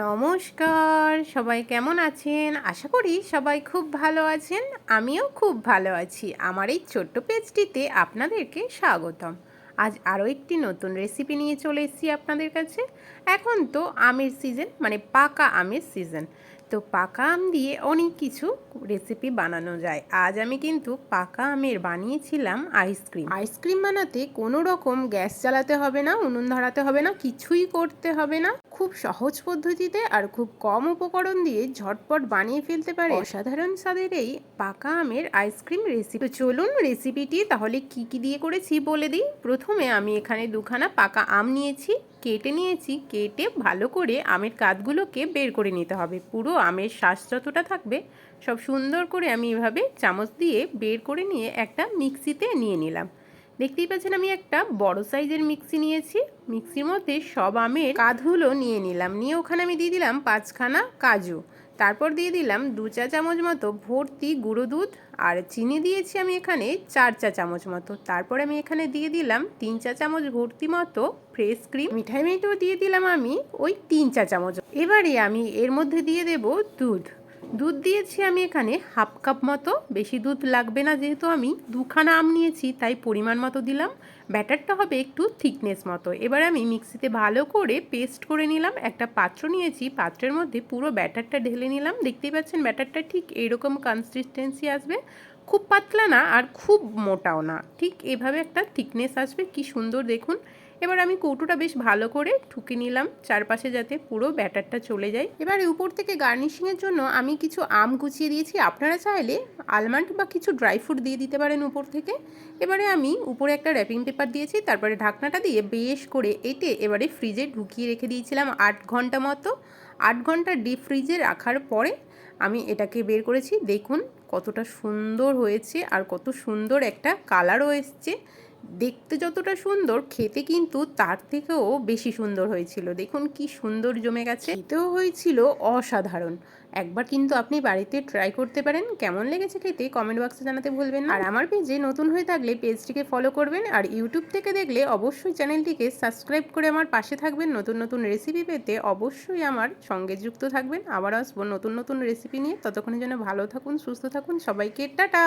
নমস্কার, সবাই কেমন আছেন? আশা করি সবাই খুব ভালো আছেন, আমিও খুব ভালো আছি। আমার এই ছোট্ট পেজটিতে আপনাদেরকে স্বাগতম। আজ আরও একটি নতুন রেসিপি নিয়ে চলে এসেছি আপনাদের কাছে। এখন তো আমের সিজন মানে পাকা আমের সিজন তো পাকা আম দিয়ে অনেক কিছু রেসিপি বানানো যায়। আজ আমি কিন্তু পাকা আমের বানিয়েছিলাম আইসক্রিম আইসক্রিম বানাতে কোনো রকম গ্যাস চালাতে হবে না উনুন ধরাতে হবে না কিছুই করতে হবে না। খুব সহজ পদ্ধতিতে আর খুব কম উপকরণ দিয়ে ঝটপট বানিয়ে ফেলতে পারে অসাধারণ স্বাদের এই পাকা আমের আইসক্রিম রেসিপি চলুন রেসিপিটি তাহলে কি কি দিয়ে করেছি বলে দিই। প্রথমে আমি এখানে দুখানা পাকা আম নিয়েছি, কেটে নিয়েছি। কেটে ভালো করে আমের কাঠগুলোকে বের করে নিতে হবে। পুরো আমের শ্বাস যতটা থাকবে, সব সুন্দর করে আমি এভাবে চামচ দিয়ে বের করে নিয়ে একটা মিক্সিতে নিয়ে নিলাম। দেখতেই পাচ্ছেন আমি একটা বড় সাইজের মিক্সি নিয়েছি। মিক্সির মধ্যে সব আমের কাঁধগুলো নিয়ে নিলাম। নিয়ে ওখানে আমি দিয়ে দিলাম পাঁচখানা কাজু। তারপর দিয়ে দিলাম দু চা চামচ মতো ভর্তি গুঁড়ো দুধ, আর চিনি দিয়েছি আমি এখানে চার চা চামচ মতো। তারপর আমি এখানে দিয়ে দিলাম তিন চা চামচ ভর্তি মতো ফ্রেশ ক্রিম। মিঠাই মিঠেও দিয়ে দিলাম আমি ওই তিন চা চামচ। এবারে আমি এর মধ্যে দিয়ে দেব দুধ। দুধ দিয়েছি আমি এখানে হাফ কাপ মতো। বেশি দুধ লাগবে না যেহেতু আমি দুখানা আম নিয়েছি, তাই পরিমাণ মতো দিলাম। ব্যাটারটা হবে একটু থিকনেস মতো। এবার আমি মিক্সিতে ভালো করে পেস্ট করে নিলাম। একটা পাত্র নিয়েছি, পাত্রের মধ্যে পুরো ব্যাটারটা ঢেলে নিলাম। দেখতেই পাচ্ছেন ব্যাটারটা ঠিক এরকম কনসিস্টেন্সি আসবে। খুব পাতলা না আর খুব মোটাও না। ঠিক এভাবে একটা থিকনেস আসবে, কি সুন্দর দেখুন। এবার আমি কৌটোটা বেশ ভালো করে ঠুকে নিলাম চারপাশে যাতে পুরো ব্যাটারটা চলে যায়। এবার উপর থেকে গার্নিশিংয়ের জন্য আমি কিছু আম কুচিয়ে দিয়েছি। আপনারা চাইলে আলমন্ড বা কিছু ড্রাই ফ্রুট দিয়ে দিতে পারেন উপর থেকে। এবারে আমি উপরে একটা র্যাপিং পেপার দিয়েছি, তারপরে ঢাকনাটা দিয়ে বেশ করে এটে এবারে ফ্রিজে ঢুকিয়ে রেখে দিয়েছিলাম আট ঘণ্টা মতো। আট ঘণ্টা ডিপ ফ্রিজে রাখার পরে আমি এটাকে বের করেছি। দেখুন কতটা সুন্দর হয়েছে আর কত সুন্দর একটা কালারও এসছে। দেখতে যতটা সুন্দর, খেতে কিন্তু তার থেকেও বেশি সুন্দর হয়েছিল। দেখুন কি সুন্দর জমে গেছে। খেতেও হয়েছিল অসাধারণ। একবার কিন্তু আপনি বাড়িতে ট্রাই করতে পারেন। কেমন লেগেছে খেতে কমেন্ট বক্সে জানাতে ভুলবেন আর আমার পেজে নতুন হয়ে থাকলে পেজটিকে ফলো করবেন। আর ইউটিউব থেকে দেখলে অবশ্যই চ্যানেলটিকে সাবস্ক্রাইব করে আমার পাশে থাকবেন। নতুন নতুন রেসিপি পেতে অবশ্যই আমার সঙ্গে যুক্ত থাকবেন। আবার আসব নতুন নতুন রেসিপি নিয়ে। ততক্ষণের জন্য ভালো থাকুন, সুস্থ থাকুন। সবাইকে টাটা!